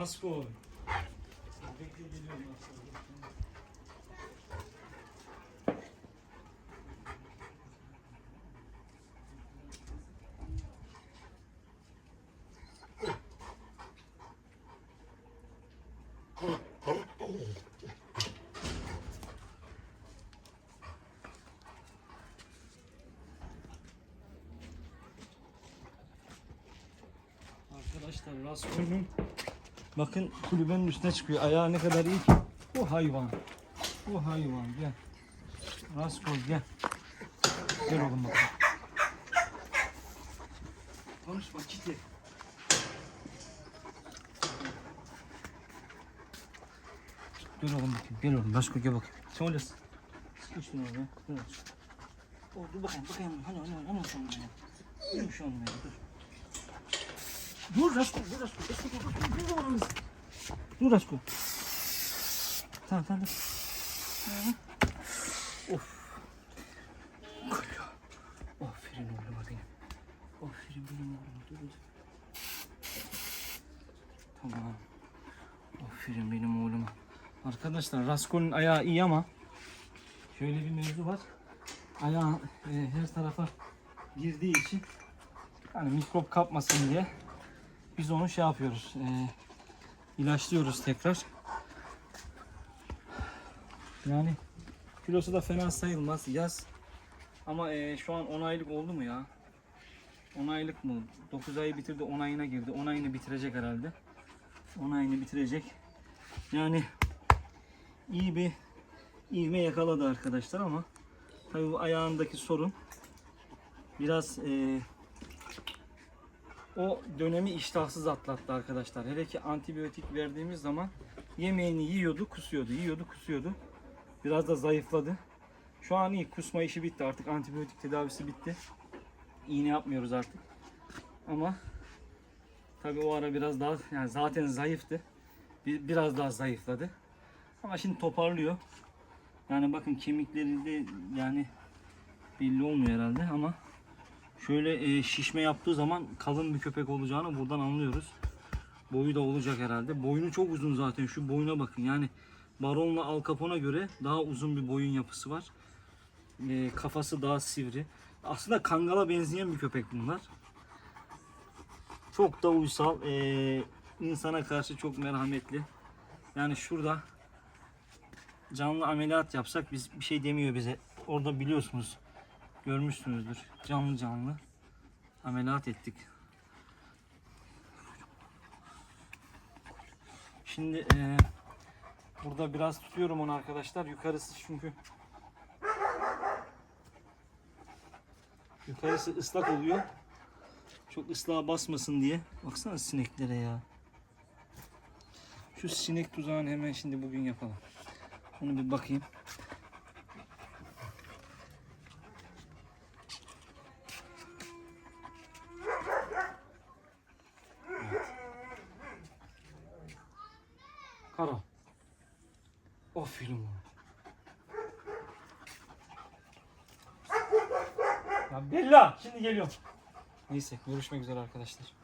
Rasko. Bekle geliyorum Rasko. Arkadaşlar Rasko'nun bakın kulübenin üstüne çıkıyor. Ayağı ne kadar iyi ki. Bu hayvan. Bu hayvan gel. Rasko gel. Gel oğlum bakalım. Konuşma kitle. Dur oğlum bakayım. Gel oğlum. Rasko gel bakayım. Sen olasın. Sıkış şunu oraya. Dur. Dur bakayım bakayım. Hani hani hani şu an. Dur şu an ya. Dur. Dur Rasko, dur Rasko, Rasko, dur, dur, dur, dur, dur. Rasko. Tamam, tamam. Of. Kırıyor. Aferin oğluma benim. Aferin benim oğluma, dur, dur. Tamam. Aferin benim oğluma. Arkadaşlar Rasko'nun ayağı iyi ama şöyle bir mevzu var. Ayağı e, her tarafa girdiği için yani mikrop kapmasın diye biz onu şey yapıyoruz. E, ilaçlıyoruz tekrar. Yani kilosu da fena sayılmaz. Yaz. Ama e, şu an 10 aylık oldu mu ya? 10 aylık mı? 9 ayı bitirdi 10 ayına girdi. 10 ayını bitirecek herhalde. 10 ayını bitirecek. Yani iyi bir ivme yakaladı arkadaşlar ama tabii bu ayağındaki sorun biraz e, o dönemi iştahsız atlattı arkadaşlar. Hele ki antibiyotik verdiğimiz zaman yemeğini yiyordu, kusuyordu, yiyordu, kusuyordu. Biraz da zayıfladı. Şu an iyi, kusma işi bitti artık. Antibiyotik tedavisi bitti. İğne yapmıyoruz artık. Ama tabii o ara biraz daha, yani zaten zayıftı. Bir- Biraz daha zayıfladı. Ama şimdi toparlıyor. Yani bakın kemikleri de yani belli olmuyor herhalde ama Şöyle e, şişme yaptığı zaman kalın bir köpek olacağını buradan anlıyoruz. Boyu da olacak herhalde. Boynu çok uzun zaten. Şu boyuna bakın. Yani Baron'la Al Capone'a göre daha uzun bir boyun yapısı var. E, kafası daha sivri. Aslında kangala benzeyen bir köpek bunlar. Çok da uysal. E, insana karşı çok merhametli. Yani şurada canlı ameliyat yapsak biz bir şey demiyor bize. Orada biliyorsunuz görmüşsünüzdür. Canlı canlı ameliyat ettik. Şimdi eee, burada biraz tutuyorum onu arkadaşlar. Yukarısı çünkü yukarısı ıslak oluyor. Çok ıslığa basmasın diye. Baksana sineklere ya. Şu sinek tuzağını hemen şimdi bugün yapalım. Onu bir bakayım. Karo. Aferin oğlum. Ya Bella şimdi geliyorum. Neyse görüşmek üzere arkadaşlar.